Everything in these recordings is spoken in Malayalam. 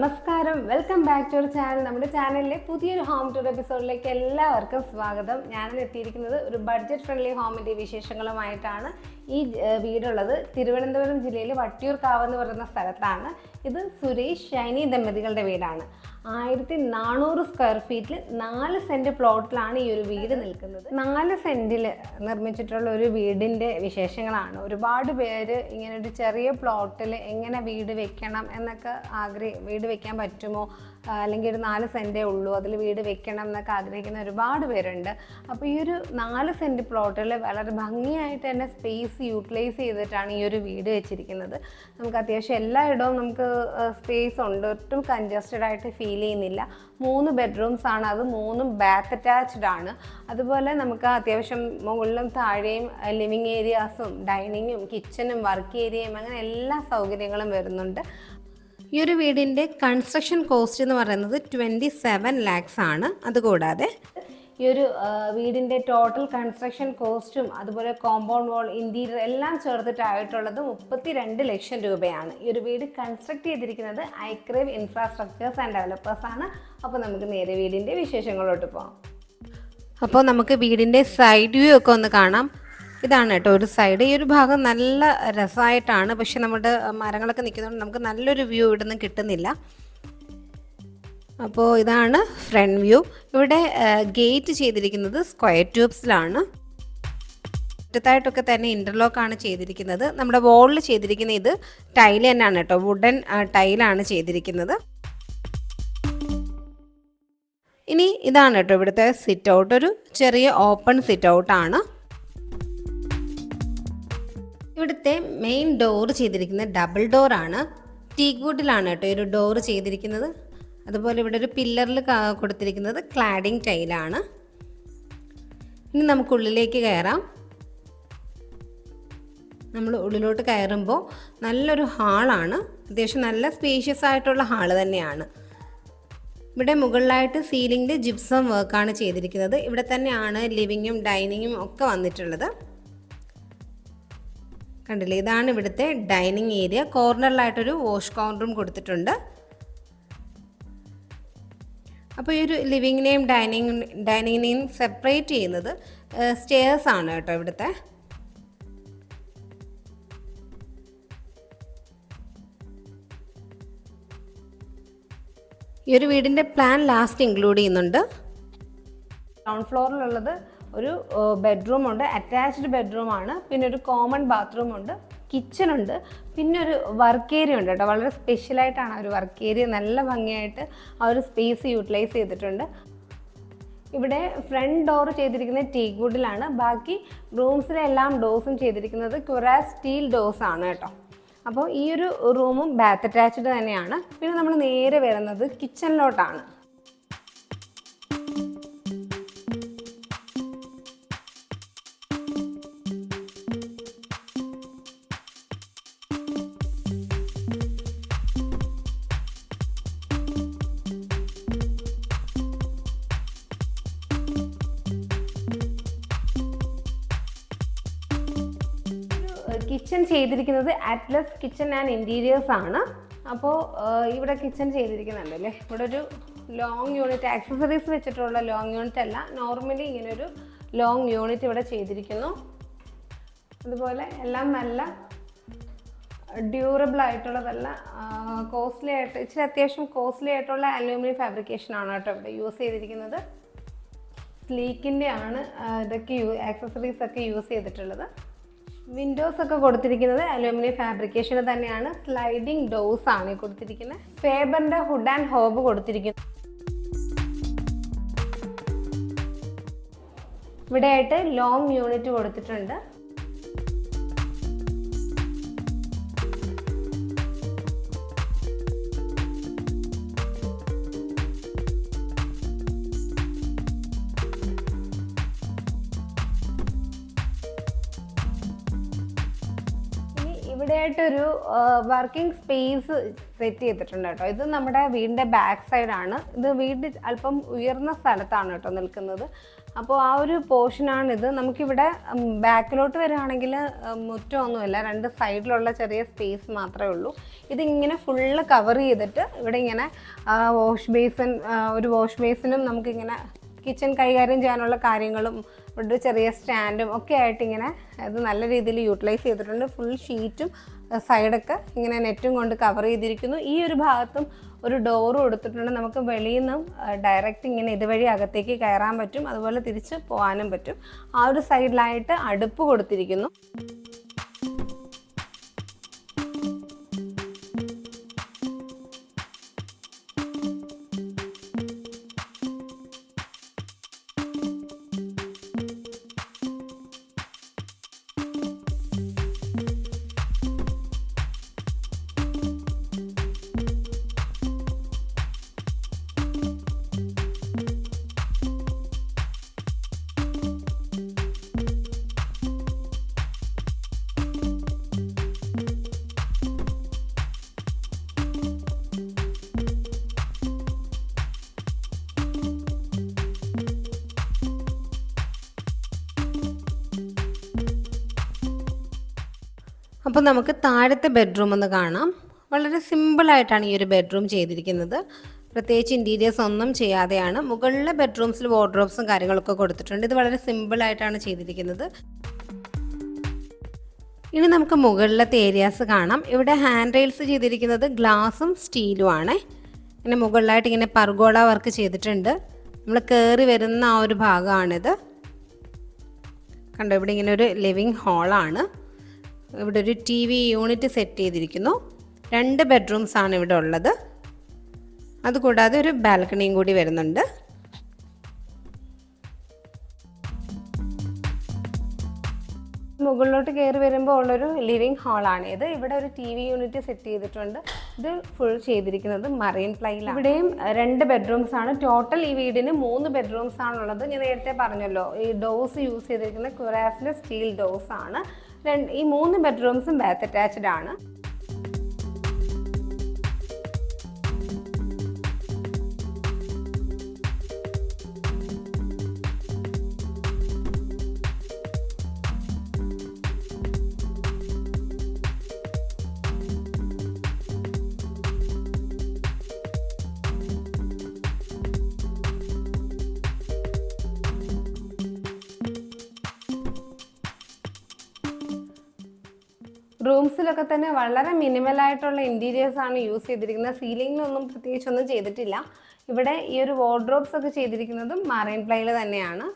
യുവർ ചാനൽ നമ്മുടെ ചാനലിലെ പുതിയൊരു ഹോം ടൂർ എപ്പിസോഡിലേക്ക് എല്ലാവർക്കും സ്വാഗതം. ഞാൻ എത്തിയിരിക്കുന്നത് ഒരു ബഡ്ജറ്റ് ഫ്രണ്ട്ലി ഹോമിന്റെ വിശേഷങ്ങളുമായിട്ടാണ്. ഈ വീടുള്ളത് തിരുവനന്തപുരം ജില്ലയിലെ വട്ടിയൂർക്കാവ് എന്ന് പറയുന്ന സ്ഥലത്താണ്. ഇത് സുരേഷ് ഷൈനി ദമ്പതികളുടെ വീടാണ്. ആയിരത്തി നാനൂറ് സ്ക്വയർ ഫീറ്റിൽ നാല് സെന്റ് പ്ലോട്ടിലാണ് ഈ ഒരു വീട് നിൽക്കുന്നത്. നാല് സെന്റിൽ നിർമ്മിച്ചിട്ടുള്ള ഒരു വീടിന്റെ വിശേഷങ്ങളാണ്. ഒരുപാട് പേര് ഇങ്ങനെ ഒരു ചെറിയ പ്ലോട്ടിൽ എങ്ങനെ വീട് വെക്കണം എന്നൊക്കെ ആഗ്രഹി വീട് വെക്കാൻ പറ്റുമോ? അല്ലെങ്കിൽ ഒരു നാല് സെന്റേ ഉള്ളൂ അതിൽ വീട് വെക്കണം എന്നൊക്കെ ആഗ്രഹിക്കുന്ന ഒരുപാട് പേരുണ്ട്. അപ്പോൾ ഈ ഒരു നാല് സെന്റ് പ്ലോട്ടിൽ വളരെ ഭംഗിയായിട്ട് തന്നെ സ്പേസ് യൂട്ടിലൈസ് ചെയ്തിട്ടാണ് ഈ ഒരു വീട് വെച്ചിരിക്കുന്നത്. നമുക്ക് അത്യാവശ്യം എല്ലായിടവും നമുക്ക് സ്പേസ് ഉണ്ട്. ഒട്ടും കൺജസ്റ്റഡ് ആയിട്ട് ഫീൽ ചെയ്യുന്നില്ല. മൂന്ന് ബെഡ്റൂംസ് ആണ്. അത് മൂന്നും ബാത്ത് അറ്റാച്ച്ഡ് ആണ്. അതുപോലെ നമുക്ക് അത്യാവശ്യം മുകളിലും താഴെയും ലിവിങ് ഏരിയാസും ഡൈനിങ്ങും കിച്ചനും വർക്ക് ഏരിയയും അങ്ങനെ എല്ലാ സൗകര്യങ്ങളും വരുന്നുണ്ട്. ഈ ഒരു വീടിന്റെ കൺസ്ട്രക്ഷൻ കോസ്റ്റ് എന്ന് പറയുന്നത് ട്വന്റി സെവൻ ലാക്സ് ആണ്. അതുകൂടാതെ ഈ ഒരു വീടിന്റെ ടോട്ടൽ കൺസ്ട്രക്ഷൻ കോസ്റ്റും അതുപോലെ കോമ്പൗണ്ട് വാൾ ഇന്റീരിയർ എല്ലാം ചേർത്തിട്ടായിട്ടുള്ളത് മുപ്പത്തി രണ്ട് ലക്ഷം രൂപയാണ്. ഈ ഒരു വീട് കൺസ്ട്രക്ട് ചെയ്തിരിക്കുന്നത് ഐക്രേവ് ഇൻഫ്രാസ്ട്രക്ചേഴ്സ് ആൻഡ് ഡെവലപ്പേഴ്സ് ആണ്. അപ്പോൾ നമുക്ക് നേരെ വീടിന്റെ വിശേഷങ്ങളോട്ട് പോകാം അപ്പോൾ നമുക്ക് വീടിന്റെ സൈഡ് വ്യൂ ഒക്കെ ഒന്ന് കാണാം. ഇതാണ് കേട്ടോ ഒരു സൈഡ് ഈ ഒരു ഭാഗം നല്ല രസമായിട്ടാണ്. പക്ഷെ നമ്മുടെ മരങ്ങളൊക്കെ നിൽക്കുന്നതുകൊണ്ട് നമുക്ക് നല്ലൊരു വ്യൂ ഇവിടെ നിന്ന് കിട്ടുന്നില്ല. അപ്പോൾ ഇതാണ് ഫ്രണ്ട് വ്യൂ ഇവിടെ ഗേറ്റ് ചെയ്തിരിക്കുന്നത് സ്ക്വയർ ട്യൂബ്സിലാണ് മുറ്റത്തായിട്ടൊക്കെ തന്നെ ഇന്റർലോക്ക് ആണ് ചെയ്തിരിക്കുന്നത്. നമ്മുടെ വോളിൽ ചെയ്തിരിക്കുന്ന ഇത് ടൈൽ തന്നെയാണ് കേട്ടോ. വുഡൻ ടൈലാണ് ചെയ്തിരിക്കുന്നത്. ഇനി ഇതാണ് കേട്ടോ ഇവിടുത്തെ സിറ്റ് ഔട്ട് ഒരു ചെറിയ ഓപ്പൺ സിറ്റ് ഔട്ടാണ് ഇവിടുത്തെ മെയിൻ ഡോർ ചെയ്തിരിക്കുന്നത് ഡബിൾ ഡോർ ആണ്. ടീക്ക് വുഡിലാണ് കേട്ടോ ഒരു ഡോർ ചെയ്തിരിക്കുന്നത്. അതുപോലെ ഇവിടെ ഒരു പില്ലറിൽ കൊടുത്തിരിക്കുന്നത് ക്ലാഡിംഗ് ടൈലാണ് ഇനി നമുക്ക് ഉള്ളിലേക്ക് കയറാം. നമ്മൾ ഉള്ളിലോട്ട് കയറുമ്പോൾ നല്ലൊരു ഹാളാണ് അത്യാവശ്യം നല്ല സ്പേഷ്യസ് ആയിട്ടുള്ള ഹാൾ തന്നെയാണ്. ഇവിടെ മുകളിലായിട്ട് സീലിംഗിൽ ജിപ്സം വർക്കാണ് ചെയ്തിരിക്കുന്നത്. ഇവിടെ തന്നെയാണ് ലിവിങ്ങും ഡൈനിങ്ങും ഒക്കെ വന്നിട്ടുള്ളത്. കണ്ടില്ലേ? ഇതാണ് ഇവിടുത്തെ ഡൈനിങ് ഏരിയ. കോർണറിലായിട്ടൊരു വാഷ് കൗണ്ടറും കൊടുത്തിട്ടുണ്ട്. അപ്പോൾ ഈ ഒരു ലിവിങ്ങിനെയും ഡൈനിങ് ഡൈനിങ്ങിനെയും സെപ്പറേറ്റ് ചെയ്യുന്നത് സ്റ്റെയർസ് ആണ് കേട്ടോ ഇവിടുത്തെ. ഈ ഒരു വീടിന്റെ പ്ലാൻ ലാസ്റ്റ് ഇൻക്ലൂഡ് ചെയ്യുന്നുണ്ട്. ഗ്രൗണ്ട് ഫ്ലോറിലുള്ളത് ഒരു ബെഡ്റൂം ഉണ്ട്. അറ്റാച്ച്ഡ് ബെഡ്റൂം ആണ്. പിന്നെ ഒരു കോമൺ ബാത്റൂം ഉണ്ട്. കിച്ചൺ ഉണ്ട്. പിന്നെ ഒരു വർക്ക് ഏരിയ ഉണ്ട് കേട്ടോ. വളരെ സ്പെഷ്യലായിട്ടാണ് ആ ഒരു വർക്ക് ഏരിയ നല്ല ഭംഗിയായിട്ട് ആ ഒരു സ്പേസ് യൂട്ടിലൈസ് ചെയ്തിട്ടുണ്ട്. ഇവിടെ ഫ്രണ്ട് ഡോർ ചെയ്തിരിക്കുന്നത് ടീക്ക് വുഡിലാണ് ബാക്കി റൂംസിലെ എല്ലാം ഡോസും ചെയ്തിരിക്കുന്നത് ക്യുറാ സ്റ്റീൽ ഡോസ് ആണ് കേട്ടോ. അപ്പോൾ ഈ ഒരു റൂമും ബാത്ത് അറ്റാച്ച്ഡ് തന്നെയാണ്. പിന്നെ നമ്മൾ നേരെ വരുന്നത് കിച്ചണിലോട്ടാണ് കിച്ചൺ ചെയ്തിരിക്കുന്നത് അറ്റ്ലസ് കിച്ചൺ ആൻഡ് ഇന്റീരിയേഴ്സ് ആണ്. അപ്പോൾ ഇവിടെ കിച്ചൺ ചെയ്തിരിക്കുന്നുണ്ട് അല്ലേ? ഇവിടെ ഒരു ലോങ് യൂണിറ്റ് ആക്സസറീസ് വെച്ചിട്ടുള്ള ലോങ് യൂണിറ്റ് അല്ല. നോർമലി ഇങ്ങനൊരു ലോങ് യൂണിറ്റ് ഇവിടെ ചെയ്തിരിക്കുന്നു. അതുപോലെ എല്ലാം നല്ല ഡ്യൂറബിൾ ആയിട്ടുള്ളതല്ല കോസ്റ്റ്ലി ആയിട്ട് ഇച്ചിരി അത്യാവശ്യം കോസ്റ്റ്ലി ആയിട്ടുള്ള അലൂമിനിയം ഫാബ്രിക്കേഷൻ ആണ് കേട്ടോ ഇവിടെ യൂസ് ചെയ്തിരിക്കുന്നത്. സ്ലീക്കിന്റെ ആണ് ഇതൊക്കെ യൂ ആക്സസറീസ് ഒക്കെ യൂസ് ചെയ്തിട്ടുള്ളത്. വിൻഡോസ് ഒക്കെ കൊടുത്തിരിക്കുന്നത് അലൂമിനിയം ഫാബ്രിക്കേഷൻ തന്നെയാണ്. സ്ലൈഡിംഗ് ഡോസ് ആണ് കൊടുത്തിരിക്കുന്നത്. ഫേബറിന്റെ ഹുഡ് ആൻഡ് ഹോബ് കൊടുത്തിരിക്കുന്നു. ഇവിടെയായിട്ട് ലോങ് യൂണിറ്റ് കൊടുത്തിട്ടുണ്ട്. ഇവിടെയായിട്ടൊരു വർക്കിംഗ് സ്പേസ് സെറ്റ് ചെയ്തിട്ടുണ്ട് കേട്ടോ. ഇത് നമ്മുടെ വീടിന്റെ ബാക്ക് സൈഡാണ് ഇത് വീട് അല്പം ഉയർന്ന സ്ഥലത്താണ് കേട്ടോ നിൽക്കുന്നത്. അപ്പോൾ ആ ഒരു പോർഷനാണിത് നമുക്കിവിടെ ബാക്കിലോട്ട് വരികയാണെങ്കിൽ മുറ്റമൊന്നുമില്ല. രണ്ട് സൈഡിലുള്ള ചെറിയ സ്പേസ് മാത്രമേ ഉള്ളൂ. ഇതിങ്ങനെ ഫുള്ള് കവർ ചെയ്തിട്ട് ഇവിടെ ഇങ്ങനെ വാഷ് ബേസിൻ ഒരു വാഷ് ബേസിനും നമുക്കിങ്ങനെ കിച്ചൺ കൈകാര്യം ചെയ്യാനുള്ള കാര്യങ്ങളും ഒരു ചെറിയ സ്റ്റാൻഡും ഒക്കെ ആയിട്ട് ഇങ്ങനെ ഇത് നല്ല രീതിയിൽ യൂട്ടിലൈസ് ചെയ്തിട്ടുണ്ട്. ഫുൾ ഷീറ്റും സൈഡൊക്കെ ഇങ്ങനെ നെറ്റും കൊണ്ട് കവർ ചെയ്തിരിക്കുന്നു. ഈ ഒരു ഭാഗത്തും ഒരു ഡോറും കൊടുത്തിട്ടുണ്ട്. നമുക്ക് വെളിയിൽ നിന്നും ഡയറക്റ്റ് ഇങ്ങനെ ഇതുവഴി അകത്തേക്ക് കയറാൻ പറ്റും. അതുപോലെ തിരിച്ച് പോകാനും പറ്റും. ആ ഒരു സൈഡിലായിട്ട് അടുപ്പ് കൊടുത്തിരിക്കുന്നു. അപ്പോൾ നമുക്ക് താഴത്തെ ബെഡ്റൂം ഒന്ന് കാണാം. വളരെ സിമ്പിളായിട്ടാണ് ഈ ഒരു ബെഡ്റൂം ചെയ്തിരിക്കുന്നത്. പ്രത്യേകിച്ച് ഇന്റീരിയേഴ്സ് ഒന്നും ചെയ്യാതെയാണ്. മുകളിലെ ബെഡ്റൂംസിൽ വാർഡ്രോബ്സും കാര്യങ്ങളൊക്കെ കൊടുത്തിട്ടുണ്ട്. ഇത് വളരെ സിമ്പിളായിട്ടാണ് ചെയ്തിരിക്കുന്നത്. ഇനി നമുക്ക് മുകളിലത്തെ ഏരിയാസ് കാണാം. ഇവിടെ ഹാൻഡ് റെയിൽസ് ചെയ്തിരിക്കുന്നത് ഗ്ലാസും സ്റ്റീലും ആണ്. ഇങ്ങനെ മുകളിലായിട്ട് ഇങ്ങനെ പർഗോള വർക്ക് ചെയ്തിട്ടുണ്ട്. നമ്മൾ കയറി വരുന്ന ആ ഒരു ഭാഗമാണിത്. കണ്ടോ ഇവിടെ ഇങ്ങനെ ഒരു ലിവിങ് ഹാളാണ് ഇവിടെ ഒരു ടി വി യൂണിറ്റ് സെറ്റ് ചെയ്തിരിക്കുന്നു. രണ്ട് ബെഡ്റൂംസ് ആണ് ഇവിടെ ഉള്ളത്. അതുകൂടാതെ ഒരു ബാൽക്കണിയും കൂടി വരുന്നുണ്ട്. മുകളിലോട്ട് കയറി വരുമ്പോൾ ഉള്ളൊരു ലിവിങ് ഹാളാണ് ഇത്. ഇവിടെ ഒരു ടി വി യൂണിറ്റ് സെറ്റ് ചെയ്തിട്ടുണ്ട്. ഇത് ഫുൾ ചെയ്തിരിക്കുന്നത് മറൈൻ പ്ലൈലാണ് ഇവിടെയും രണ്ട് ബെഡ്റൂംസ് ആണ്. ടോട്ടൽ ഈ വീടിന് മൂന്ന് ബെഡ്റൂംസ് ആണുള്ളത്. ഞാൻ നേരത്തെ പറഞ്ഞല്ലോ ഈ ഡോസ് യൂസ് ചെയ്തിരിക്കുന്ന കുറാസിലെ സ്റ്റീൽ ഡോസ് ആണ്. ഈ മൂന്ന് ബെഡ്റൂംസും ബാത്ത് അറ്റാച്ച്ഡ് ആണ്. റൂംസിലൊക്കെ തന്നെ വളരെ മിനിമൽ ആയിട്ടുള്ള ഇന്റീരിയേഴ്സ് ആണ് യൂസ് ചെയ്തിരിക്കുന്നത്. സീലിങ്ങിലൊന്നും പ്രത്യേകിച്ചൊന്നും ചെയ്തിട്ടില്ല. ഇവിടെ ഈ ഒരു വാർഡ്രോബ്സ് ഒക്കെ ചെയ്തിരിക്കുന്നതും മറൈൻ പ്ലൈയിൽ തന്നെയാണ്.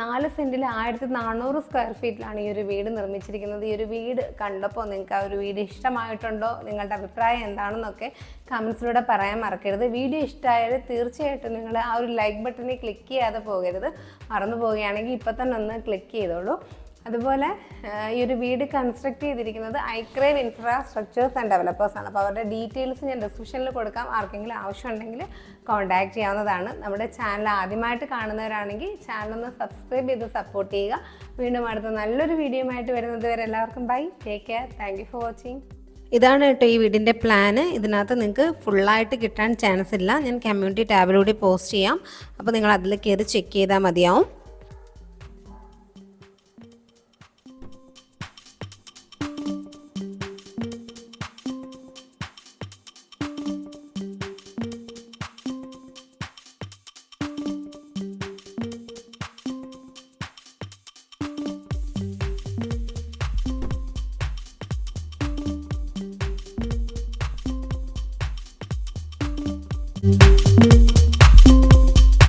നാല് സെന്റിൽ ആയിരത്തി നാനൂറ് സ്ക്വയർ ഫീറ്റിലാണ് ഈ ഒരു വീട് നിർമ്മിച്ചിരിക്കുന്നത്. ഈ ഒരു വീട് കണ്ടപ്പോൾ നിങ്ങൾക്ക് ആ ഒരു വീട് ഇഷ്ടമായിട്ടുണ്ടോ? നിങ്ങളുടെ അഭിപ്രായം എന്താണെന്നൊക്കെ കമൻസിലൂടെ പറയാൻ മറക്കരുത്. വീഡിയോ ഇഷ്ടമായാൽ തീർച്ചയായിട്ടും നിങ്ങൾ ആ ഒരു ലൈക്ക് ബട്ടണിൽ ക്ലിക്ക് ചെയ്യാതെ പോകരുത്. മറന്നു പോവുകയാണെങ്കിൽ ഇപ്പം തന്നെ ഒന്ന് ക്ലിക്ക് ചെയ്തോളൂ. അതുപോലെ ഈ ഒരു വീട് കൺസ്ട്രക്ട് ചെയ്തിരിക്കുന്നത് ഐക്രേവ് ഇൻഫ്രാസ്ട്രക്ചേഴ്സ് ആൻഡ് ഡെവലപ്പേഴ്സ് ആണ്. അപ്പോൾ അവരുടെ ഡീറ്റെയിൽസ് ഞാൻ ഡിസ്ക്രിപ്ഷനിൽ കൊടുക്കാം. ആർക്കെങ്കിലും ആവശ്യമുണ്ടെങ്കിൽ കോൺടാക്ട് ചെയ്യാവുന്നതാണ്. നമ്മുടെ ചാനൽ ആദ്യമായിട്ട് കാണുന്നവരാണെങ്കിൽ ചാനൽ ഒന്ന് സബ്സ്ക്രൈബ് ചെയ്ത് സപ്പോർട്ട് ചെയ്യുക. വീണ്ടും അടുത്ത നല്ലൊരു വീഡിയോ ആയിട്ട് വരുന്നത് വരെ എല്ലാവർക്കും bye take care thank for watching ഇതാണ് കേട്ടോ ഈ വീടിന്റെ പ്ലാന് ഇതിനകത്ത് നിങ്ങൾക്ക് ഫുള്ളായിട്ട് കിട്ടാൻ ചാൻസ് ഇല്ല. ഞാൻ കമ്മ്യൂണിറ്റി ടാബിലൂടെ പോസ്റ്റ് ചെയ്യാം. അപ്പോൾ നിങ്ങൾ അതിൽ കയറി ചെക്ക് ചെയ്താൽ മതിയാവും. വീഡിയോ